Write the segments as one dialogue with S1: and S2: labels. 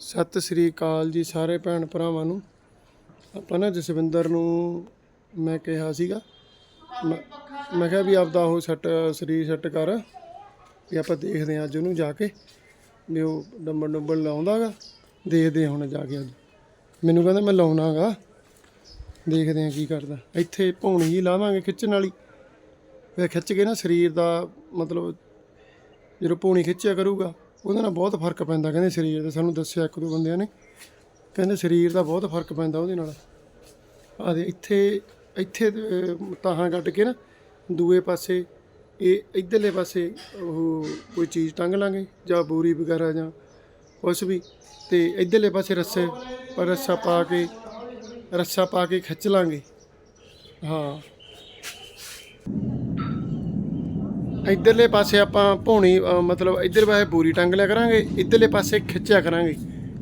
S1: ਸਤਿ ਸ੍ਰੀ ਅਕਾਲ ਜੀ ਸਾਰੇ ਭੈਣ ਭਰਾਵਾਂ ਨੂੰ। ਆਪਾਂ ਨਾ ਜਸਵਿੰਦਰ ਨੂੰ ਮੈਂ ਕਿਹਾ ਸੀਗਾ, ਮੈਂ ਮੈਂ ਕਿਹਾ ਵੀ ਆਪਦਾ ਉਹ ਸੈੱਟ, ਸਰੀਰ ਸੈੱਟ ਕਰ, ਵੀ ਆਪਾਂ ਦੇਖਦੇ ਹਾਂ ਅੱਜ ਉਹਨੂੰ ਜਾ ਕੇ, ਵੀ ਉਹ ਡੰਬਲ ਡੁੰਬਲ ਲਾਉਂਦਾਗਾ ਦੇਖਦੇ ਹਾਂ ਹੁਣ ਜਾ ਕੇ ਅੱਜ। ਮੈਨੂੰ ਕਹਿੰਦਾ ਮੈਂ ਲਾਉਣਾਗਾ ਦੇਖਦੇ ਹਾਂ ਕੀ ਕਰਦਾ। ਇੱਥੇ ਭੌਣੀ ਹੀ ਲਾਵਾਂਗੇ ਖਿੱਚਣ ਵਾਲੀ। ਫਿਰ ਖਿੱਚ ਕੇ ਨਾ ਸਰੀਰ ਦਾ ਮਤਲਬ ਜਦੋਂ ਪੌਣੀ ਖਿੱਚਿਆ ਕਰੂਗਾ ਉਹਦੇ ਨਾਲ ਬਹੁਤ ਫ਼ਰਕ ਪੈਂਦਾ, ਕਹਿੰਦੇ ਸਰੀਰ ਦਾ ਸਾਨੂੰ ਦੱਸਿਆ ਇੱਕ ਦੋ ਬੰਦਿਆਂ ਨੇ, ਕਹਿੰਦੇ ਸਰੀਰ ਦਾ ਬਹੁਤ ਫ਼ਰਕ ਪੈਂਦਾ ਉਹਦੇ ਨਾਲ। ਆ ਦੇ ਇੱਥੇ ਇੱਥੇ ਤਾਹਾਂ ਕੱਢ ਕੇ ਨਾ, ਦੂਏ ਪਾਸੇ, ਇਹ ਇਧਰਲੇ ਪਾਸੇ ਉਹ ਕੋਈ ਚੀਜ਼ ਟੰਗ ਲਾਂਗੇ, ਜਾਂ ਬੋਰੀ ਵਗੈਰਾ ਜਾਂ ਕੁਛ ਵੀ, ਤੇ ਇਧਰਲੇ ਪਾਸੇ ਰੱਸੇ, ਪਰ ਰੱਸਾ ਪਾ ਕੇ, ਰੱਸਾ ਪਾ ਕੇ ਖਿੱਚ ਲਾਂਗੇ। ਹਾਂ। ਇਧਰਲੇ ਪਾਸੇ ਆਪਾਂ ਭੌਣੀ ਮਤਲਬ ਇਧਰ ਪਾਸੇ ਬੋਰੀ ਟੰਗ ਲਿਆ ਕਰਾਂਗੇ, ਇਧਰਲੇ ਪਾਸੇ ਖਿੱਚਿਆ ਕਰਾਂਗੇ।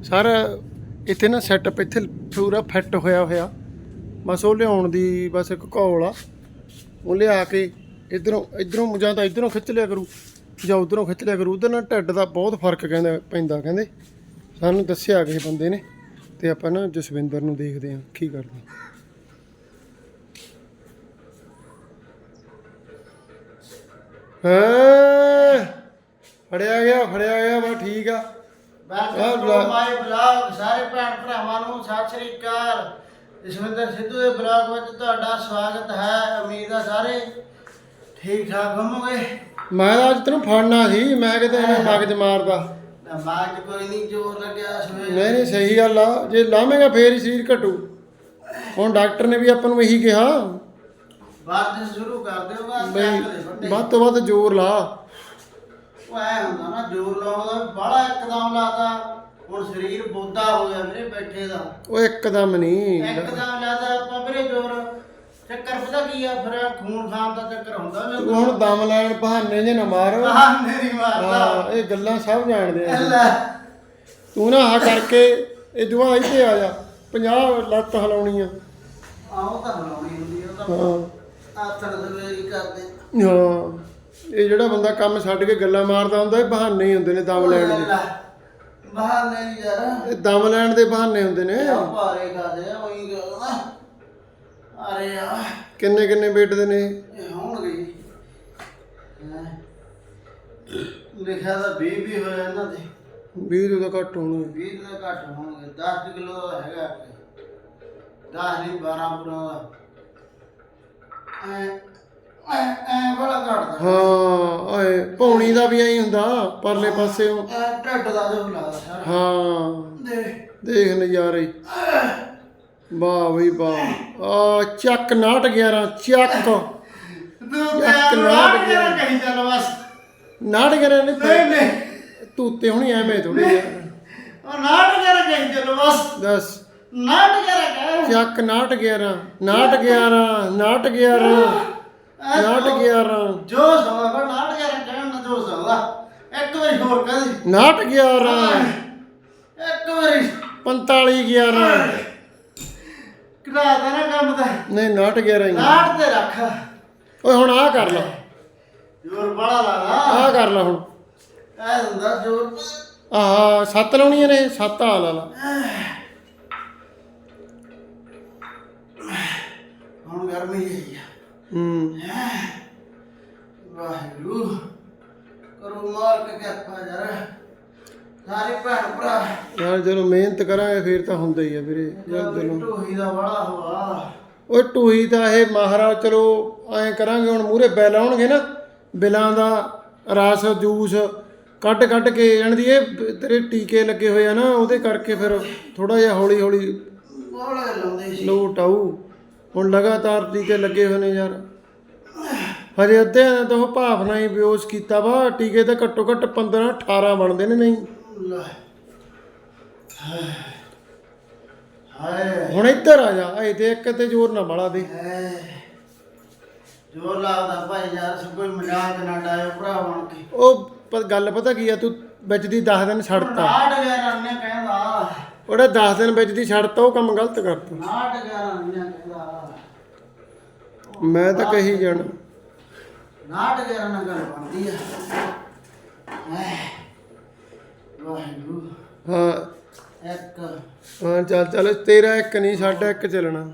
S1: ਸਾਰਾ, ਇੱਥੇ ਨਾ ਸੈਟਅਪ ਇੱਥੇ ਪੂਰਾ ਫਿੱਟ ਹੋਇਆ ਹੋਇਆ। ਬਸ ਉਹ ਲਿਆਉਣ ਦੀ ਬਸ ਇੱਕ ਘੋਲ ਆ। ਉਹ ਲਿਆ ਕੇ ਇਧਰੋਂ ਇਧਰੋਂ ਜਾਂ ਤਾਂ ਇਧਰੋਂ ਖਿੱਚ ਲਿਆ ਕਰੂ, ਜਾਂ ਉਧਰੋਂ ਖਿੱਚ ਲਿਆ ਕਰੂ। ਉਹਦੇ ਨਾਲ ਢਿੱਡ ਦਾ ਬਹੁਤ ਫ਼ਰਕ ਕਹਿੰਦਾ, ਪੈਂਦਾ ਕਹਿੰਦੇ। ਸਾਨੂੰ ਦੱਸਿਆ ਕਿਸੇ ਬੰਦੇ ਨੇ, ਤੇ ਆਪਾਂ ਨਾ ਜਸਵਿੰਦਰ ਨੂੰ ਦੇਖਦੇ ਹਾਂ, ਕੀ ਕਰਦੇ। ਹਾਂ। ਫੜਿਆ ਗਿਆ ਫੜਿਆ ਗਿਆ ਬਾ ਠੀਕ ਆ।
S2: ਵੈਲਕਮ ਮਾਈ ਬਲੌਗ ਸਾਰੇ ਭੈਣ ਭਰਾਵਾਂ ਨੂੰ ਸਤਿ ਸ੍ਰੀ ਅਕਾਲ। ਜਸਵਿੰਦਰ ਸਿੱਧੂ ਦੇ ਬਲੌਗ ਵਿੱਚ ਤੁਹਾਡਾ ਸਵਾਗਤ ਹੈ ਉਮੀਦ ਹੈ ਸਾਰੇ ਠੀਕ ਠਾਕ ਹੋਵੋਗੇ।
S1: ਮੈਂ ਅੱਜ ਤੈਨੂੰ ਫੜਨਾ ਸੀ ਮੈਂ ਕਿਤੇ ਐਵੇਂ ਮਗਜ ਮਾਰਦਾ।
S2: 'ਚ ਕੋਈ ਨਹੀਂ ਜ਼ੋਰ ਲੱਗਿਆ ਸਵੇਰ
S1: ਨਹੀਂ ਨਹੀਂ ਸਹੀ ਗੱਲ ਆ ਜੇ ਲਾਵੇਂਗਾ ਫੇਰ ਹੀ ਸਰੀਰ ਘਟੂ। ਹੁਣ ਡਾਕਟਰ ਨੇ ਵੀ ਆਪਾਂ ਨੂੰ ਇਹੀ ਕਿਹਾ।
S2: ਵਰਜਿਸ਼ ਸ਼ੁਰੂ ਕਰ ਦਿਓਗਾ
S1: ਬਈ ਵੱਧ ਤੋਂ ਵੱਧ ਜ਼ੋਰ ਲਾ।
S2: ਉਹ ਐ ਹੁੰਦਾ ਨਾ ਜ਼ੋਰ ਲਾਉਣ ਦਾ ਬੜਾ ਇੱਕਦਮ ਲਾਤਾ। ਹੁਣ ਸਰੀਰ ਬੋਦਾ ਹੋ ਗਿਆ ਵੀਰੇ ਬੈਠੇ ਦਾ।
S1: ਉਹ ਇੱਕਦਮ ਨਹੀਂ
S2: ਇੱਕਦਮ ਲਾਤਾ ਆਪਾਂ ਵੀਰੇ ਜ਼ੋਰ। ਚੱਕਰ ਪਤਾ ਕੀ ਆ ਫਿਰ ਖੂਨ ਖਾਨ ਦਾ ਚੱਕਰ ਹੁੰਦਾ
S1: ਤੂੰ ਹੁਣ ਦਮ ਲੈਣ ਬਹਾਨੇ ਜੇ ਨਾ ਮਾਰ।
S2: ਆਹ ਮੇਰੀ ਮਾਰਦਾ।
S1: ਹਾਂ ਇਹ ਗੱਲਾਂ ਸਭ ਜਾਣਦੇ ਆ।
S2: ਅੱਲਾ
S1: ਤੂੰ ਨਾ ਆ ਕਰਕੇ ਇਹ ਜਵਾ ਇੱਥੇ ਆ ਜਾ। 50 ਲੱਤ ਹਿਲਾਉਣੀ ਆ।
S2: ਆਹ ਤਾਂ ਬਣਾਉਣੀ ਹੁੰਦੀ ਆ, ਉਹ
S1: ਹਾਂ।
S2: ਤਾਂ ਆਥਣ ਸਵੇਰੀ ਕਰਦੇ।
S1: ਹਾਂ ਇਹ ਜਿਹੜਾ ਬੰਦਾ ਕੰਮ ਛੱਡ ਕੇ ਗੱਲਾਂ ਮਾਰਦਾ ਹੁੰਦਾ ਇਹ ਬਹਾਨੇ ਹੀ ਹੁੰਦੇ ਨੇ ਦਮ ਲੈਣ ਦੇ।
S2: ਬਾਹਰ ਨਹੀਂ ਯਾਰ।
S1: ਇਹ ਦਮ ਲੈਣ ਦੇ ਬਹਾਨੇ ਹੁੰਦੇ ਨੇ।
S2: ਆ ਭਾਰੇ ਖਾਦੇ ਆ ਉਹੀ ਗੱਲ ਨਾ ਅਰੇ ਆ
S1: ਕਿੰਨੇ ਕਿੰਨੇ ਵੇਟ ਦੇ ਨੇ?
S2: ਇਹ ਹੋਣਗੇ ਜੀ। ਹੈਂ। ਲਿਖਿਆ ਤਾਂ 20 ਵੀ ਹੋਇਆ ਇਹਨਾਂ ਦੇ।
S1: 20 ਤੋਂ ਤਾਂ ਘੱਟ ਹੋਣਗੇ।
S2: 20 ਦਾ ਘੱਟ ਹੋਣਗੇ। 10 ਕਿਲੋ ਹੈਗਾ। 10 ਨਹੀਂ 12 ਕਿਲੋ ਦਾ। ਐ ਐ ਐ ਬੜਾ ਘਟਦਾ
S1: ਹਾਂ ਓਏ ਪੌਣੀ ਦਾ ਵੀ ਐਂ ਹੁੰਦਾ ਪਰਲੇ ਪਾਸੇ ਉਹ।
S2: ਐ ਢੱਡ ਦਾ ਜੋ ਲੱਗਦਾ ਸਾਰਾ।
S1: ਹਾਂ।
S2: ਦੇ
S1: ਦੇਖ ਨਜ਼ਾਰੇ। ਵਾਹ ਬਈ ਵਾਹ। ਆ ਚੱਕ 911 ਚੱਕ।
S2: ਤੂੰ
S1: ਗਿਆ।
S2: ਕਿਹੜਾ ਕਹੀ ਚੱਲ ਬਸ।
S1: 911
S2: ਨਹੀਂ
S1: ਨਹੀਂ
S2: ਨਹੀਂ।
S1: ਤੂੰ ਤੇ ਹੁਣੀ ਐਵੇਂ ਥੋੜੀ ਯਾਰ
S2: ਉਹ ਨਾਟ ਕਿਹੜਾ ਕਹੀ ਚੱਲ ਬਸ।
S1: ਦੱਸ। ਚੱਕ 911 911 911 911
S2: ਜੋ ਸੌਦਾ ਪਰ ਨਾਟ ਕਿਹੜਾ ਕਹਿਣ ਨਾ ਜੋ ਸੌਦਾ ਇੱਕ ਵਾਰੀ ਹੋਰ ਕਹਦੀ
S1: 911
S2: ਇੱਕ ਵਾਰੀ।
S1: 45 11
S2: ਕਿਹੜਾ ਨਾ ਕੰਮ ਤਾਂ।
S1: ਨਹੀਂ 911 ਹੀ ਆ।
S2: ਨਾਟ ਤੇ ਰੱਖ।
S1: ਓਏ ਹੁਣ ਆ ਕਰ ਲਾ।
S2: ਜੋਰ ਬੜਾ
S1: ਆ ਕਰ ਲਾ ਹੁਣ।
S2: ਐ ਹੁੰਦਾ ਜੋਰ।
S1: ਆਹ ਸੱਤ ਲਾਉਣੀਆਂ ਨੇ ਸੱਤ ਆ ਲਾ ਲਾ।
S2: ਹੁਣ ਗਰਮੀ ਆ।
S1: ਹੂੰ।
S2: ਵਾਹਿਗੁਰੂ ਕਰੋ ਮਾਰ ਕੇ ਕਿਰਪਾ ਯਾਰ ਸਾਰੇ ਭੈਣ ਭਰਾ।
S1: ਯਾਰ ਜਦੋਂ ਮਿਹਨਤ ਕਰਾਂਗੇ ਫਿਰ ਤਾਂ ਹੁੰਦਾ ਹੀ ਆ ਵੀਰੇ ਯਾਰ ਜਦੋਂ।
S2: ਢੋਹੀ ਦਾ ਬੜਾ ਹੋਆ।
S1: ਓਏ ਟੂਹੀ ਤਾਂ ਇਹ ਮਹਾਰਾਜ ਚਲੋ ਐਂ ਕਰਾਂਗੇ ਹੁਣ ਮੂਰੇ ਬਿੱਲ ਆਉਣਗੇ ਨਾ ਬਿੱਲਾਂ ਦਾ ਰਸ ਜੂਸ ਕੱਢ ਕੱਢ ਕੇ ਜਾਣ ਦੀ ਇਹ ਤੇਰੇ ਟੀਕੇ ਲੱਗੇ ਹੋਏ ਆ ਨਾ ਉਹਦੇ ਕਰਕੇ ਫਿਰ ਥੋੜਾ ਜਿਹਾ ਹੌਲੀ ਹੌਲੀ
S2: ਬੜਾ ਲਾਉਂਦੇ ਸੀ।
S1: ਲੋਟ ਆਊ। ਹੁਣ ਲਗਾਤਾਰ ਟੀਕੇ ਲੱਗੇ ਹੋਏ ਨੇ ਯਾਰ। ਹਜੇ ਅੱਧਿਆਂ ਨੇ ਤਾਂ ਉਹ ਭਾਵਨਾ ਹੀ ਬਿਓਸ ਕੀਤਾ ਵਾ ਟੀਕੇ ਤਾਂ ਘੱਟੋ ਘੱਟ 15 18 ਬਣਦੇ ਨੇ ਨਹੀਂ।
S2: ਹਾਏ
S1: ਹੁਣ ਇੱਧਰ ਆ ਜਾ ਇਹ ਤੇ ਇੱਕ ਤੇ ਜ਼ੋਰ ਨਾ ਬੜਾ ਦੇ।
S2: ਜੋਰ ਲਾਉਂਦਾ ਭਾਈ ਯਾਰ ਸਭ ਕੋਈ ਮਜ਼ਾਕ ਨਾ ਡਾਇਓ ਭਰਾ ਬਣ ਕੇ।
S1: ਉਹ ਗੱਲ ਪਤਾ ਕੀ ਆ ਤੂੰ ਵਿੱਚ ਦੀ 10 ਦਿਨ ਛੱਡਤਾ।
S2: ਨਾਟ ਗਿਆ ਰੰਨੇ ਕਹਿੰਦਾ।
S1: ਉਹਦਾ 10 ਦਿਨ ਵਿੱਚ ਦੀ ਛੱਡਤਾ ਉਹ ਕੰਮ ਗਲਤ ਕਰਤਾ
S2: ਨਾਟ ਕਹਿੰਦਾ
S1: ਮੈਂ ਤਾਂ ਕਹੀ ਜਾਣਾ।
S2: ਨਾਟ ਗਿਆ ਨਾ ਗੱਲ ਬਣਦੀ ਆ। ਐ ਵਾਹਿਗੁਰੂ।
S1: ਹਾਂ।
S2: ਇੱਕ।
S1: ਹਾਂ ਚੱਲ ਚੱਲ ਤੇਰਾ ਇੱਕ ਨਹੀਂ ਸਾਡਾ ਇੱਕ ਚੱਲਣਾ।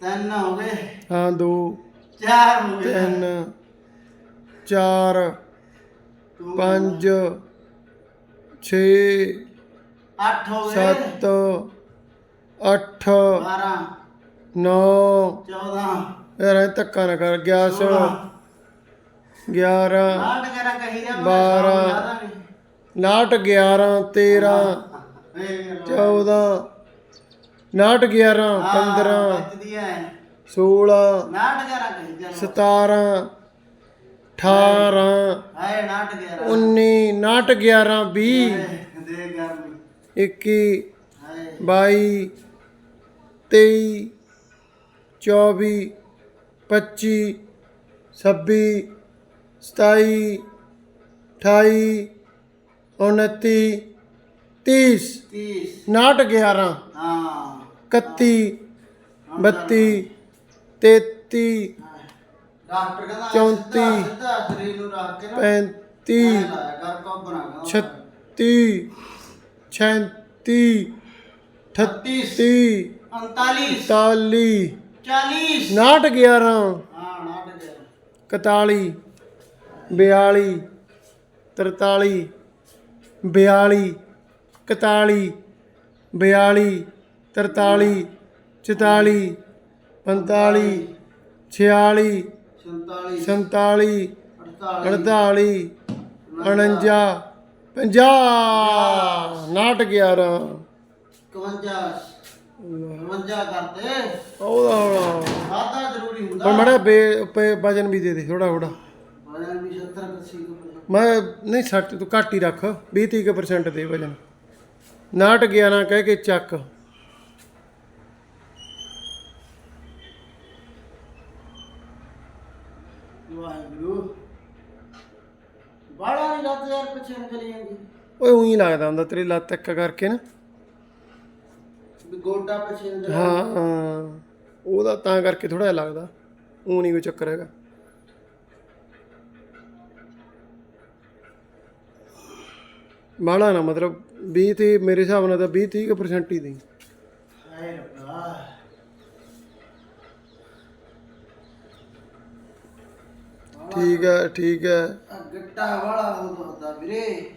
S2: ਤਿੰਨ ਹੋ ਗਏ।
S1: ਹਾਂ ਦੋ।
S2: ਚਾਰ ਹੋ ਗਏ।
S1: ਤਿੰਨ ਚਾਰ
S2: ਤੂੰ
S1: ਪੰਜ ਛੇ
S2: ਅੱਠ ਹੋ ਗਏ।
S1: ਸੱਤ ਅੱਠ
S2: 12
S1: ਨੌ।
S2: 14
S1: ਯਾਰ ਇਹ ਧੱਕਾ ਨਾ ਕਰ 11 11
S2: ਆਠ ਕਰਾ ਕਹੀ ਰਿਹਾ
S1: ਬਾਰਾਂ। ਨਾਟ 11 13 14 ਨਾਟ 11 15 16
S2: ਨਾਟ ਕਰਾ ਕਹੀ ਚਲੋ
S1: 17 18
S2: ਹਾਏ ਨਾਟ ਕਰਾ
S1: 19 ਨਾਟ 11 20
S2: ਦੇ ਗਰਮੀ।
S1: 21 22 23 24 25 26 27 28 29 30
S2: 30
S1: 11
S2: ਹਾਂ।
S1: 31 32 33
S2: ਡਾਕਟਰ ਕਹਿੰਦਾ
S1: 34
S2: ਸਿੱਧਾ ਸਰੀਰ ਨੂੰ ਰੱਖ ਕੇ ਨਾ
S1: 35
S2: 36
S1: 36 37 38
S2: 39
S1: 41
S2: 40
S1: ਨਾਟ 11
S2: ਹਾਂ ਨਾਟ ਕਰਾ
S1: 41 42 43 42 41 42 43 44 45 46
S2: 47
S1: 47
S2: 48
S1: 48 49 50 ਨਾਟ 11
S2: 51 52 ਕਰਤੇ
S1: ਉਹਦਾ ਹੁਣ
S2: ਵਾਧਾ ਜ਼ਰੂਰੀ ਹੁੰਦਾ।
S1: ਹੁਣ ਮੜਾ ਬੇ ਵਜਨ ਵੀ ਦੇ ਦੇ ਥੋੜਾ ਥੋੜਾ
S2: ਵਜਨ ਵੀ 70 80 ਕੁ
S1: ਮੈਂ ਨਹੀਂ 60 ਤੂੰ ਘੱਟ ਹੀ ਰੱਖ 20 30 ਪਰਸੈਂਟ ਦੇ ਵਜਨ। ਨਾਟ 11 ਕਹਿ ਕੇ ਚੱਕ
S2: ਵਾਹਿਗੁਰੂ ਬਾੜਾ ਨਹੀਂ ਲੱਤ ਯਾਰ ਪਿੱਛੇ ਨੂੰ ਚਲੀ ਜਾਂਦੀ
S1: ਓਏ ਉਹੀ ਲੱਗਦਾ ਹੁੰਦਾ ਤੇਰੀ ਲੱਤ ਇੱਕ ਕਰਕੇ ਨਾ।
S2: ਵੀ ਗੋਡਾ ਪਿੱਛੇ ਨੂੰ ਚਲਾ
S1: ਹਾਂ ਹਾਂ। ਉਹਦਾ ਤਾਂ ਕਰਕੇ ਥੋੜਾ ਜਿਹਾ ਲੱਗਦਾ। ਉਹ ਨਹੀਂ ਕੋਈ ਚੱਕਰ ਹੈਗਾ। ਬਾਹਲਾ ਨਾ ਮਤਲਬ 20 ਤੇ ਮੇਰੇ ਹਿਸਾਬ ਨਾਲ ਤਾਂ 20 30 ਪਰਸੈਂਟ ਹੀ ਦੇ
S2: ਹਾਏ ਰੱਬਾ।
S1: ਠੀਕ ਹੈ ਠੀਕ ਹੈ।
S2: ਆ ਗਿੱਟਾ ਵਾਲਾ ਉਹ ਦੱਸਦਾ ਵੀਰੇ।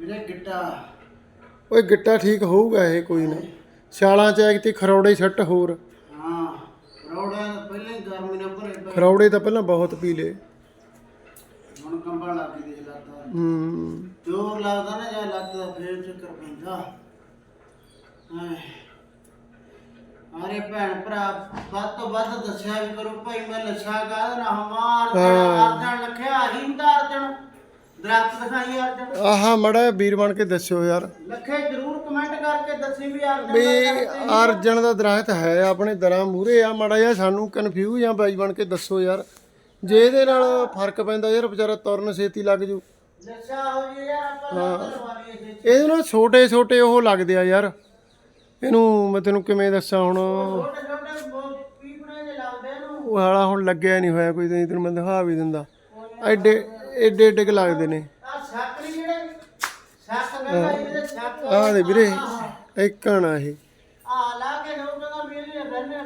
S2: ਵੀਰੇ ਗਿੱਟਾ।
S1: ਓਏ ਗਿੱਟਾ ਠੀਕ ਹੋਊਗਾ ਇਹ ਕੋਈ ਨਾ। ਸਿਆਲਾਂ ਚ ਐਕ ਤੇ ਖਰੌੜੇ ਛੱਟ ਹੋਰ।
S2: ਹਾਂ ਰੋੜਿਆਂ ਦਾ ਪਹਿਲੇ ਹੀ ਗਰਮੀ ਨਾਲ ਭਰੇ ਪਏ।
S1: ਖਰੌੜੇ ਤਾਂ ਪਹਿਲਾਂ ਬਹੁਤ ਪੀ ਲਏ।
S2: ਹੁਣ ਕੰਬਣ ਲੱਗ ਗਈ ਦੇਖ ਲੱਤ
S1: ਹੂੰ।
S2: ਜੋਰ ਲੱਗਦਾ ਨਾ ਜਾਂ ਲੱਤ ਦਾ ਫੇਰ ਚੱਕਰ ਪੈਂਦਾ। ਹਾਏ ਅਰੇ ਭੈਣ ਭਰਾ ਵੱਧ ਤੋਂ ਵੱਧ ਦੱਸਿਆ ਵੀ ਕਰੋ ਭਾਈ ਮੈਂ ਲੱਛਾ ਕਾਹਦਾ ਨਾ ਹਮਾਰ
S1: ਹਾਂ।
S2: ਅਰਜਨ ਲਖਿਆ ਹਿੰਦਾ ਅਰਜਨ। ਦਰਖਤ ਦਿਖਾਈ ਅਰਜਨ।
S1: ਆਹਾ ਮੜਾ ਵੀਰ ਬਣ ਕੇ ਦੱਸਿਓ ਯਾਰ।
S2: ਲਖੇ ਜਰੂਰ ਕਮੈਂਟ ਕਰਕੇ ਦੱਸੀ ਵੀ ਅਰਜਨ
S1: ਵੀ ਅਰਜਨ ਦਾ ਦਰਖਤ ਹੈ ਆਪਣੇ ਦਰਾਂ ਮੂਰੇ ਆ ਮੜਾ ਜਿਹਾ ਸਾਨੂੰ ਕਨਫਿਊਜ਼ ਆ ਬਾਈ ਬਣ ਕੇ ਦੱਸੋ ਯਾਰ। ਜੇ ਇਹਦੇ ਨਾਲ ਫ਼ਰਕ ਪੈਂਦਾ ਯਾਰ ਵਿਚਾਰਾ ਤੁਰਨ ਛੇਤੀ ਲੱਗ ਜੂ।
S2: ਲੱਛਾ ਹੋ ਜੀ ਯਾਰ ਆਪਾਂ।
S1: ਇਹਦੇ ਨਾਲ ਛੋਟੇ ਛੋਟੇ ਉਹ ਲੱਗਦੇ ਆ ਯਾਰ। ਇਹਨੂੰ ਮੈਂ ਤੈਨੂੰ ਕਿਵੇਂ ਦੱਸਾਂ ਹੁਣ?
S2: ਛੋਟੇ ਛੋਟੇ ਬਹੁਤ ਪੀਪਣੇ ਦੇ ਲੱਗਦੇ ਇਹਨੂੰ
S1: ਉਹ ਹਾਲਾ ਹੁਣ ਲੱਗਿਆ ਨਹੀਂ ਹੋਇਆ ਕੋਈ ਤੇ ਤੈਨੂੰ ਮੈਂ ਦਿਖਾ ਵੀ ਦਿੰਦਾ। ਐਡੇ ਏਡੇ ਏਡੇ ਕੁ ਲੱਗਦੇ ਨੇ।
S2: ਆ ਨਹੀਂ ਜਿਹੜੇ ਕਹਿੰਦਾ ਇਹਦੇ
S1: ਦੇ ਵੀਰੇ ਇੱਕਣ ਆ ਇਹ।
S2: ਆ ਲਾ ਕੇ ਲੋਕ ਕਹਿੰਦਾ ਵੀ ਇਹਨੇ ਰੰਨੇ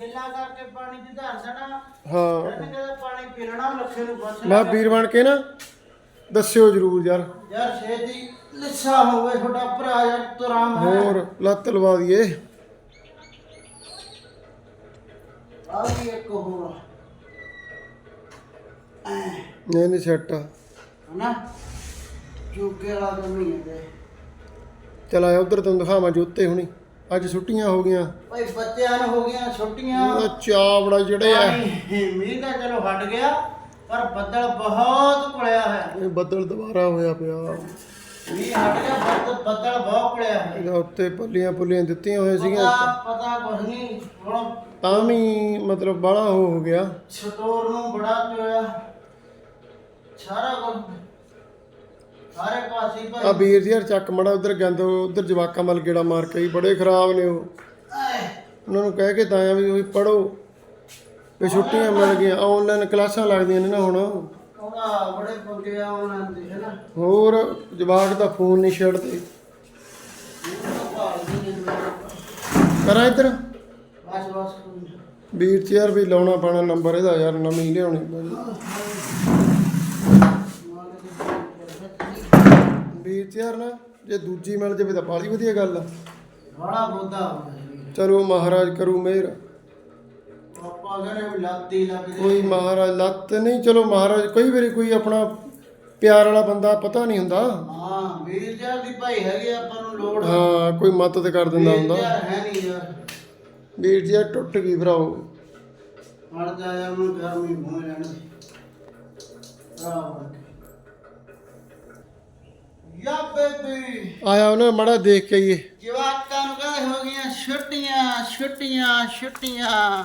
S2: ਗਿੱਲਾ ਕਰਕੇ ਪਾਣੀ ਦੀ ਧਾਰ ਸਣਾ
S1: ਹਾਂ।
S2: ਰੰਨੇ ਪਾਣੀ ਪੀ ਲੈਣਾ ਲੱਖੇ ਨੂੰ ਬਸ
S1: ਮੈਂ ਵੀਰ ਬਣ ਕੇ ਨਾ ਦੱਸਿਓ ਜਰੂਰ ਯਾਰ।
S2: ਯਾਰ ਛੇਤੀ। ਲਿੱਸਾ ਹੋਵੇ ਤੁਹਾਡਾ ਭਰਾ ਯਾਰ ਤੁਰਾਮ ਹੈ
S1: ਹੋਰ ਲੱਤ ਲਵਾ ਦਈਏ।
S2: ਆ ਵੀ ਇੱਕ ਹੋਰ।
S1: ਨਹੀਂ ਨਹੀਂ ਸੈੱਟ। ਆ
S2: ਹਨਾ? ਜੋਗੇ ਵਾਲਾ
S1: ਚਲ ਆ ਉਧਰ ਤੈਨੂੰ ਦਿਖਾਵਾਂ ਜੋਤੇ ਹੁਣੀ। ਅੱਜ ਛੁੱਟੀਆਂ ਹੋ ਗਈਆਂ।
S2: ਭਾਈ ਬੱਚਿਆਂ ਨੂੰ ਹੋ ਗਈਆਂ ਛੁੱਟੀਆਂ।
S1: ਉਹਦਾ ਚਾਅ ਬੜਾ ਜਿਹੜੇ ਆ
S2: ਪਾਣੀ ਮੀਂਹ ਤਾਂ ਚਲੋ ਹਟ ਗਿਆ ਪਰ ਬੱਦਲ ਬਹੁਤ ਕੁਲਿਆ ਹੈ
S1: ਇਹ ਬੱਦਲ ਦੁਬਾਰਾ ਹੋਇਆ ਪਿਆ।
S2: ਮੀਂਹ ਹਟ ਗਿਆ ਬੱਦਲ ਬੱਦਲ ਬਹੁਤ ਕੁਲਿਆ ਹੈ
S1: ਇਹਦਾ ਉੱਤੇ ਪੱਲੀਆਂ ਪੁੱਲੀਆਂ ਦਿੱਤੀਆਂ ਹੋਈਆਂ ਸੀਗੀਆਂ।
S2: ਪਤਾ ਪਤਾ ਕੁਛ ਨਹੀਂ ਹੁਣ
S1: ਤਾਂ ਵੀ ਮਤਲਬ ਬਾਹਲਾ ਹੋ ਹੋ ਗਿਆ।
S2: ਸਟੋਰ ਨੂੰ ਬੜਾ ਚੋਇਆ ਸਾਰਾ ਕੁਝ ਸਾਰੇ ਪਾਸੇ
S1: ਆ
S2: ਪਰ
S1: ਵੀਰ ਜੀ ਯਾਰ ਚੱਕ ਮੜਾ ਉਧਰ ਗੰਦ ਉਧਰ ਜਵਾਕਾਂ ਮਲ ਗੇੜਾ ਮਾਰ ਕੇ ਆਈ, ਬੜੇ ਖਰਾਬ ਨੇ ਉਹ। ਉਹਨਾਂ ਨੂੰ ਕਹਿ ਕੇ ਤਾਂ ਆ ਵੀ ਉਹੀ ਪੜੋ ਵੀ ਛੁੱਟੀਆਂ ਮਿਲ ਗਈਆਂ। ਆਨਲਾਈਨ ਕਲਾਸਾਂ ਲੱਗਦੀਆਂ ਨੇ ਨਾ ਹੁਣ। ਹੋਰ ਜਵਾਕ ਦਾ ਫੋਨ ਨਹੀਂ ਛੱਡਦੇ। ਕਰਾਂ ਇੱਧਰ?
S2: ਬਸ ਬਸ
S1: ਵੀਰ ਤੇ ਵੀ ਲਾਉਣਾ ਪੈਣਾ ਨੰਬਰ ਇਹਦਾ ਯਾਰ ਨਵੀਂ ਲਿਆਉਣੀ ਪੈਣੀ। ਵੀਰ ਤੇ ਨਾ ਜੇ ਦੂਜੀ ਮਿਲ ਜਾਵੇ ਤਾਂ ਬਾਲੀ ਵਧੀਆ ਗੱਲ ਆ।
S2: ਬੜਾ ਬੋਦਾ
S1: ਚਲੋ ਮਹਾਰਾਜ ਕਰੂ ਮਿਹਰ।
S2: ਲੱਗ
S1: ਕੋਈ ਮਹਾਰਾਜ ਲੱਤ ਨਹੀਂ ਚਲੋ ਮਹਾਰਾਜ ਕਈ ਵਾਰੀ ਕੋਈ ਆਪਣਾ ਪਿਆਰ ਵਾਲਾ ਬੰਦਾ ਪਤਾ ਨਹੀਂ ਹੁੰਦਾ।
S2: ਹਾਂ ਵੀਰ ਜੀ ਦੀ ਭਾਈ ਹੈਗੇ ਆਪਾਂ ਨੂੰ ਲੋੜ।
S1: ਹਾਂ ਕੋਈ ਮਦਦ ਕਰ ਦਿੰਦਾ ਹੁੰਦਾ।
S2: ਜੀ ਹੈ ਨਹੀਂ ਯਾਰ।
S1: ਵੀਰ ਜੀ ਟੁੱਟ ਗਈ ਭਰਾਓ।
S2: ਹਟ ਜਾਇਆ ਉਹਨੂੰ ਗਰਮੀ ਹੋ ਜਾਣੀ। ਆਹ। ਯਾ ਬੇਬੀ।
S1: ਆਇਆ ਉਹਨੇ ਮੜਾ ਦੇਖ ਕੇ ਆਈਏ।
S2: ਜਵਾਕਾਂ ਨੂੰ ਕਹਿੰਦੇ ਹੋ ਗਈਆਂ ਛੁੱਟੀਆਂ ਛੁੱਟੀਆਂ ਛੁੱਟੀਆਂ।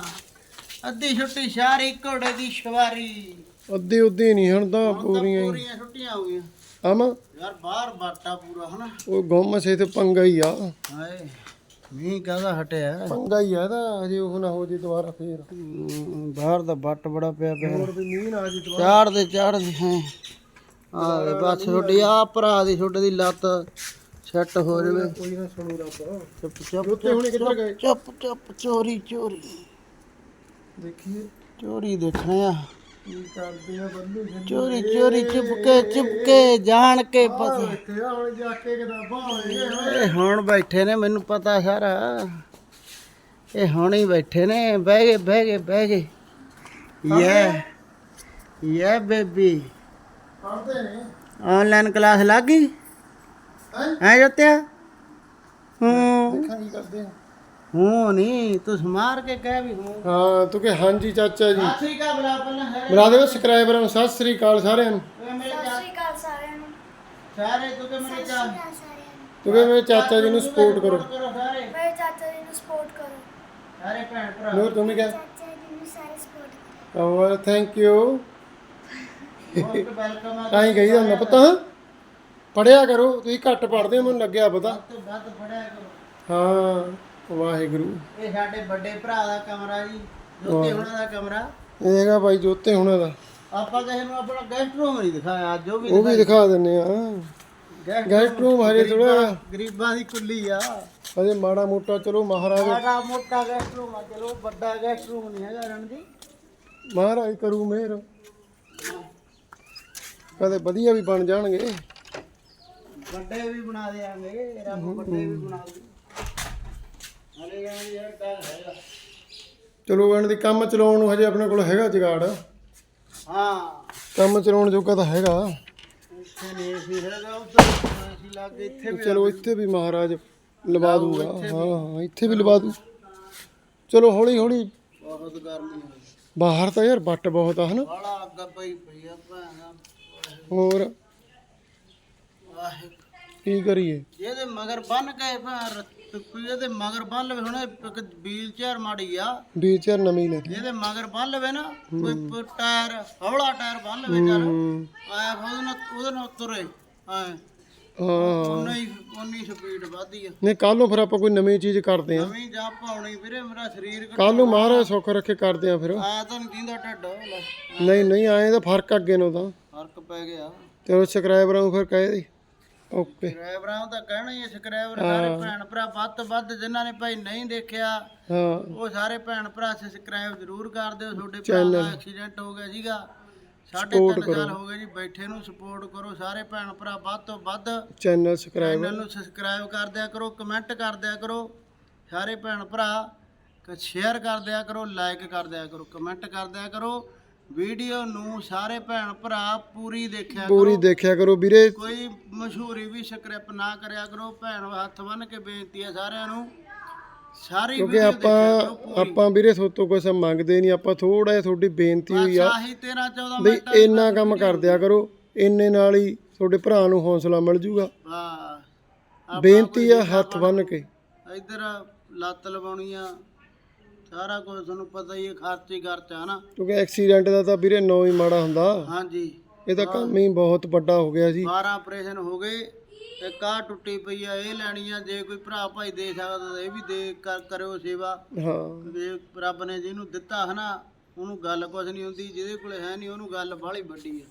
S2: ਅੱਧੀ ਛੁੱਟੀ ਸਾਰੀ ਘੋੜੇ ਦੀ ਸਵਾਰੀ।
S1: ਅੱਧੀ ਉੱਧੀ ਨਹੀਂ ਹੁਣ ਤਾਂ
S2: ਹੁਣ ਤਾਂ
S1: ਪੂਰੀਆਂ ਹੀ।
S2: ਪੂਰੀਆਂ ਛੁੱਟੀਆਂ ਹੋ ਗਈਆਂ।
S1: ਆਮਾ
S2: ਯਾਰ ਬਾਹਰ ਬਾਟਾ ਪੂਰਾ ਹਨਾ।
S1: ਉਹ ਗੁੰਮ ਸੇ ਤੇ ਪੰਗਾ ਹੀ ਆ।
S2: ਹਾਏ ਮੀਂਹ ਕਾਹਦਾ ਹਟਿਆ?
S1: ਪੰਗਾ ਹੀ ਆ ਇਹਦਾ ਹਜੇ ਉਹ ਨਾ ਹੋ ਜੇ ਦੁਬਾਰਾ ਫੇਰ।
S2: ਹਮ, ਬਾਹਰ ਦਾ ਬੱਟ ਬੜਾ ਪਿਆ ਪਿਆ।
S1: ਹੋਰ ਵੀ ਮੀਂਹ ਨਾ ਆ ਜੇ ਦੁਬਾਰਾ।
S2: ਚਾੜਦੇ ਚਾੜਦੇ ਹੈ। ਆ ਵੇ ਬਸ ਛੋਟੀ ਆ ਭਰਾ ਦੀ ਛੋਟੇ ਦੀ ਲੱਤ ਸੈੱਟ ਹੋ ਜਾਵੇ।
S1: ਕੋਈ ਨਾ ਸੁਣੂ ਰੱਬ।
S2: ਚੁੱਪ ਚੁੱਪ
S1: ਉੱਤੇ ਹੁਣੇ ਕਿੱਧਰ ਗਏ?
S2: ਚੁੱਪ ਚੁੱਪ ਚੋਰੀ ਚੋਰੀ।
S1: ਦੇਖੀਏ।
S2: ਚੋਰੀ ਦੇਖਣਾ ਆ।
S1: ਕੀ ਕਰਦੇ ਆ ਬੱਲੂ ਜੀ
S2: ਚੋਰੀ ਚੋਰੀ ਚੁੱਪ ਕੇ ਚੁੱਪ ਕੇ ਜਾਣ ਕੇ ਪਤਾ
S1: ਹੁਣ ਜਾ ਕੇ ਕਿਤਾਬਾਂ ਹੋਏ
S2: ਇਹ ਹੁਣ ਬੈਠੇ ਨੇ ਮੈਨੂੰ ਪਤਾ ਸਾਰਾ। ਇਹ ਹੁਣ ਹੀ ਬੈਠੇ ਨੇ। ਬਹਿ ਗਏ ਬਹਿ ਗਏ ਬਹਿ ਗਏ। ਯੇ ਯੇ ਬੇਬੀ।
S1: ਪੜਦੇ ਨੇ?
S2: ਆਨਲਾਈਨ ਕਲਾਸ ਲੱਗ ਗਈ?
S1: ਹੈਂ?
S2: ਹੈ ਜੋਤਿਆ? ਹੂੰ।
S1: ਦੇਖਾਂ ਕੀ ਕਰਦੇ ਆ।
S2: ਹੂੰ ਨਹੀਂ ਤੂੰ ਸਮਾਰ ਕੇ ਕਹਿ ਵੀ ਹੂੰ।
S1: ਹਾਂ ਤੂੰ ਕਿ ਹਾਂਜੀ ਚਾਚਾ ਜੀ।
S2: ਸਾਸਰੀ ਕਾ ਬਲਾ ਪਹਿਲਾਂ ਹੈ।
S1: ਬੁਲਾ ਦਿਓ ਸਬਸਕ੍ਰਾਈਬਰਾਂ ਨੂੰ ਸਤਿ ਸ੍ਰੀ ਅਕਾਲ ਸਾਰਿਆਂ ਨੂੰ।
S2: ਓਏ ਮੇਰੇ ਚਾ-
S3: ਸਤਿ ਸ਼੍ਰੀ ਅਕਾਲ ਸਾਰਿਆਂ ਨੂੰ।
S2: ਸਾਰੇ ਤੂੰ ਕਿ ਮੇਰੇ ਚਾ
S3: ਸਤਿ ਸਾਰਿਆਂ ਨੂੰ।
S1: ਤੂੰ ਕਿ ਮੇਰੇ ਚਾਚਾ ਜੀ ਨੂੰ ਸਪੋਰਟ ਕਰੋ।
S2: ਸਾਰੇ
S3: ਮੇਰੇ ਚਾਚਾ ਜੀ ਨੂੰ ਸਪੋਰਟ ਕਰੋ।
S2: ਸਾਰੇ। ਭੈਣ ਭਰਾ।
S1: ਨੂਰ ਤੂੰ ਵੀ ਕਹਿ।
S3: ਚਾਚਾ ਜੀ ਨੂੰ ਸਾਰੇ ਸਪੋਰਟ ਕਰੋ।
S1: Over thank you
S2: most welcome ਆ
S1: ਤਾਂ ਹੀ ਕਹੀਦਾ ਹੁੰਦਾ ਪਤਾ ਪੜਿਆ ਕਰੋ ਤੁਸੀਂ ਘੱਟ ਪੜਦੇ ਹੋ ਮੈਨੂੰ ਲੱਗਿਆ ਪਤਾ।
S2: ਤੋਂ ਵੱਧ ਪੜਿਆ ਕਰੋ।
S1: ਹਾਂ। ਵਾਹਿਗੁਰੂ।
S2: ਇਹ ਸਾਡੇ ਵੱਡੇ ਭਰਾ ਦਾ ਕਮਰਾ ਜੀ ਜੋਤੀ ਹੁਣਾਂ ਦਾ ਕਮਰਾ।
S1: ਇਹ ਹੈਗਾ ਭਾਈ ਜੋਤੇ ਹੁਣਾਂ ਦਾ।
S2: ਆਪਾਂ ਕਿਸੇ ਨੂੰ ਆਪਣਾ ਗੈਸਟ ਰੂਮ ਨਹੀਂ ਦਿਖਾਇਆ ਅੱਜ ਉਹ ਵੀ
S1: ਉਹ ਵੀ ਦਿਖਾ ਦਿੰਨੇ ਆ।
S2: ਗੈਸਟ
S1: ਰੂਮ ਹਜੇ ਥੋੜਾ
S2: ਗਰੀਬਾਂ ਦੀ ਕੁੱਲੀ ਆ।
S1: ਹਜੇ ਮਾੜਾ ਮੋਟਾ ਚਲੋ ਮਹਾਰਾਜ
S2: ਸਾਡਾ ਮੋਟਾ ਗੈਸਟ ਰੂਮ ਆ ਚਲੋ ਵੱਡਾ ਗੈਸਟ ਰੂਮ ਨਹੀਂ ਹੈਗਾ ਰਣ ਜੀ
S1: ਮਹਾਰਾਜ ਕਰੂ ਮਿਹਰ। ਕਦੇ ਵਧੀਆ ਵੀ ਬਣ ਜਾਣਗੇ।
S2: ਵੱਡੇ ਵੀ ਬਣਾ ਦੇਾਂਗੇ ਰੱਬ ਵੱਡੇ ਵੀ ਬਣਾ ਦੇ ਹਲੇ ਯਾਰ ਗੱਲ ਹੈਗਾ
S1: ਚਲੋ ਇਹਨਾਂ ਦੀ ਕੰਮ ਚਲਾਉਣ ਨੂੰ ਹਜੇ ਆਪਣੇ ਕੋਲ ਹੈਗਾ ਜਗਾੜ।
S2: ਹਾਂ।
S1: ਕੰਮ ਚਲਾਉਣ ਜੋਗਾ ਤਾਂ ਹੈਗਾ।
S2: ਇੱਥੇ ਨਹੀਂ ਸੀ ਹੈਗਾ ਉੱਧਰ ਅਸੀਂ ਲੱਗ ਇੱਥੇ ਵੀ
S1: ਚਲੋ ਇੱਥੇ ਵੀ ਮਹਾਰਾਜ ਲਵਾ ਦੂਗਾ। ਹਾਂ ਹਾਂ ਇੱਥੇ ਵੀ ਲਵਾ ਦੂ। ਚਲੋ ਹੌਲੀ ਹੌਲੀ
S2: ਬਹੁਤ ਗਰਮੀ ਹੈ
S1: ਬਾਹਰ ਤਾਂ ਯਾਰ ਬੱਟ ਬਹੁਤ ਆ ਹਨਾ?
S2: ਬੜਾ ਅੱਗ ਪਈ ਪਈ ਆ ਭਾਣਾ।
S1: ਹੋਰ? ਕੀ ਕਰੀਏ?
S2: ਇਹਦੇ ਮਗਰ ਬੰਨ ਕੇ ਭਾਰ ਕੋਈ ਇਹਦੇ ਮਗਰ ਬੰਨ ਲਵੇ ਹੁਣ ਇੱਕ ਵੀਲ ਚੇਅਰ ਮਾੜੀ ਆ।
S1: ਵੀਚਰ ਨਵੀਂ ਲੈ ਲਈ।
S2: ਇਹਦੇ ਮਗਰ ਬੰਨ ਲਵੇ ਨਾ ਕੋਈ ਪ- ਟਾਇਰ ਹੌਲਾ ਟਾਇਰ ਬੰਨ ਲਵੇ ਚੱਲ।
S1: ਹੂੰ,
S2: ਆਇਆ ਉਹਦੇ ਨਾਲ ਉਹਦੇ ਨਾਲ ਤੁਰੇ। ਆਏ।
S1: ਹਾਂ।
S2: ਉਨੀ ਉਨੀ ਸਪੀਡ ਵਧਦੀ ਆ।
S1: ਨਹੀਂ ਕੱਲ ਨੂੰ ਫਿਰ ਆਪਾਂ ਕੋਈ ਨਵੀਂ ਚੀਜ਼ ਕਰਦੇ ਆ
S2: ਨਵੀਂ ਜਾ ਪਾਉਣੀ ਵੀਰੇ ਮੇਰਾ ਸਰੀਰ
S1: ਕੱਲ ਨੂੰ ਮਹਾਰਾਜ ਸੁੱਖ ਰੱਖੇ ਕਰਦੇ ਆ ਫਿਰ।
S2: ਆਇਆ ਤਾਂ ਨਹੀਂ ਦਿੰਦਾ ਢੱਡ ਲੈ,
S1: ਨਹੀਂ ਨਹੀਂ ਆਏ ਤਾਂ ਫ਼ਰਕ ਅੱਗੇ ਨੂੰ ਤਾਂ।
S2: ਫ਼ਰਕ ਪੈ ਗਿਆ।
S1: ਤੇ ਉਹ ਸਬਸਕ੍ਰਾਈਬਰਾਂ ਨੂੰ ਫਿਰ ਕਹੇ ਦੀ। ਓਕੇ।
S2: ਸਕ੍ਰਾਈਬਰਾਂ ਦਾ ਕਹਿਣਾ ਹੀ ਹੈ ਸਕ੍ਰਾਈਬਰ ਸਾਰੇ ਭੈਣ ਭਰਾ ਵੱਧ ਤੋਂ ਵੱਧ ਜਿਨ੍ਹਾਂ ਨੇ ਭਾਈ ਨਹੀਂ ਦੇਖਿਆ
S1: ਹਾਂ।
S2: ਉਹ ਸਾਰੇ ਭੈਣ ਭਰਾ ਸਬਸਕ੍ਰਾਈਬ ਜ਼ਰੂਰ ਕਰ ਦਿਓ। ਤੁਹਾਡੇ ਭਰਾ ਦਾ ਐਕਸੀਡੈਂਟ ਹੋ ਗਿਆ ਸੀਗਾ। ਸਾਢੇ ਤਿੰਨ ਸਾਲ ਹੋ ਗਏ ਜੀ ਬੈਠੇ ਨੂੰ ਸਪੋਰਟ ਕਰੋ। ਸਾਰੇ ਭੈਣ ਭਰਾ ਵੱਧ ਤੋਂ ਵੱਧ
S1: ਚੈਨਲ ਸਬਸਕ੍ਰਾਈਬ
S2: ਚੈਨਲ ਨੂੰ ਸਬਸਕ੍ਰਾਈਬ ਕਰ ਦਿਆ ਕਰੋ ਕਮੈਂਟ ਕਰ ਦਿਆ ਕਰੋ। ਸਾਰੇ ਭੈਣ ਭਰਾ ਸ਼ੇਅਰ ਕਰ ਦਿਆ ਕਰੋ ਲਾਈਕ ਕਰ ਦਿਆ ਕਰੋ ਕਮੈਂਟ ਕਰ ਦਿਆ ਕਰੋ। ਵੀਡੀਓ ਨੂੰ ਸਾਰੇ ਭੈਣ ਭਰਾ ਪੂਰੀ ਦੇਖਿਆ
S1: ਪੂਰੀ
S2: ਕਰੋ
S1: ਦੇਖਿਆ ਕਰੋ ਵੀਰੇ।
S2: ਕੋਈ ਮਸ਼ਹੂਰੀ ਵੀ ਸਕ੍ਰਿਪ ਨਾ ਕਰਿਆ ਕਰੋ। ਭੈਣ ਹੱਥ ਬੰਨ ਕੇ ਬੇਨਤੀ ਹੈ ਸਾਰਿਆਂ ਨੂੰ। ਸਾਰੀ
S1: ਕਿਉਂਕਿ
S2: ਵੀਡੀਓ
S1: ਆਪਾਂ
S2: ਦੇਖਿਆ ਕਰੋ ਪੂਰੀ।
S1: ਆਪਾਂ ਵੀਰੇ ਥੋਤੋਂ ਕੁਛ ਮੰਗਦੇ ਨਹੀਂ। ਆਪਾਂ ਥੋੜਾ ਜਿਹਾ ਤੁਹਾਡੀ ਬੇਨਤੀ ਹੋਈ ਆ।
S2: ਆਹੀ 13 14
S1: ਬਈ
S2: ਮਿੰਟ
S1: ਇੰਨਾ ਕੰਮ ਕਰ ਦਿਆ ਕਰੋ। ਇੰਨੇ ਨਾਲ ਹੀ ਤੁਹਾਡੇ ਭਰਾ ਨੂੰ ਹੌਸਲਾ ਮਿਲ ਜੂਗਾ। ਬੇਨਤੀ ਆ ਹੱਥ ਬੰਨ ਕੇ।
S2: ਇੱਧਰ ਲੱਤ ਲਵਾਉਣੀ ਆ। ਸਾਰਾ ਕੁਝ ਤੁਹਾਨੂੰ ਪਤਾ ਹੀ ਹੈ ਖਰਚ ਹੀ ਖਰਚਾ ਨਾ
S1: ਕਿਉਂਕਿ ਐਕਸੀਡੈਂਟ ਦਾ ਤਾਂ ਵੀਰੇ ਨੌ ਹੀ ਮਾੜਾ ਹੁੰਦਾ।
S2: ਹਾਂਜੀ।
S1: ਇਹ ਤਾਂ ਕੰਮ ਹੀ ਬਹੁਤ ਵੱਡਾ ਹੋ ਗਿਆ ਜੀ।
S2: 12 ਆਪਰੇਸ਼ਨ ਹੋ ਗਏ ਇੱਕ ਆ ਟੁੱਟੀ ਪਈ ਆ ਇਹ ਲੈਣੀ ਆ ਜੇ ਕੋਈ ਭਰਾ ਭਾਈ ਦੇ ਸਕਦਾ ਤਾਂ ਇਹ ਵੀ ਦੇ ਕਰ- ਕਰਿਓ ਸੇਵਾ।
S1: ਹਾਂ।
S2: ਵੀ ਰੱਬ ਨੇ ਜਿਹਨੂੰ ਦਿੱਤਾ ਹਨਾ ਉਹਨੂੰ ਗੱਲ ਕੁਝ ਨਹੀਂ ਹੁੰਦੀ ਜਿਹਦੇ ਕੋਲੇ ਹੈ ਨਹੀਂ ਉਹਨੂੰ ਗੱਲ ਬਾਹਲੀ ਵੱਡੀ ਆ।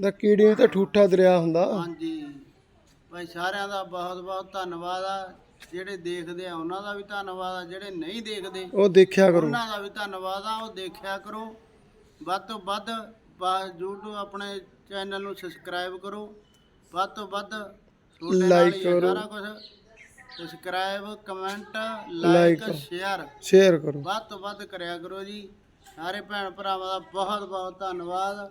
S1: ਦਾ ਕੀੜੀ ਤਾਂ ਠੂਠਾ ਦਰਿਆ ਹੁੰਦਾ।
S2: ਹਾਂਜੀ। ਭਾਈ ਸਾਰਿਆਂ ਦਾ ਬਹੁਤ ਬਹੁਤ ਧੰਨਵਾਦ ਆ। ਜਿਹੜੇ ਦੇਖਦੇ ਆ ਉਹਨਾਂ ਦਾ ਵੀ ਧੰਨਵਾਦ ਆ ਜਿਹੜੇ ਨਹੀਂ ਦੇਖਦੇ
S1: ਉਹ ਦੇਖਿਆ ਕਰੋ।
S2: ਉਹਨਾਂ ਦਾ ਵੀ ਧੰਨਵਾਦ ਆ ਉਹ ਦੇਖਿਆ ਕਰੋ। ਵੱਧ ਤੋਂ ਵੱਧ YouTube ਆਪਣੇ ਚੈਨਲ ਨੂੰ ਸਬਸਕ੍ਰਾਈਬ ਕਰੋ। ਵੱਧ ਤੋਂ ਵੱਧ ਆ
S1: ਕਰੋ।
S2: ਸਾਰਾ ਕੁਝ subscribe comment like. Share
S1: share ਕਰੋ।
S2: ਵੱਧ ਤੋਂ ਵੱਧ ਕਰਿਆ ਕਰੋ ਜੀ। ਸਾਰੇ ਭੈਣ ਭਰਾਵਾਂ ਦਾ ਬਹੁਤ ਬਹੁਤ ਧੰਨਵਾਦ।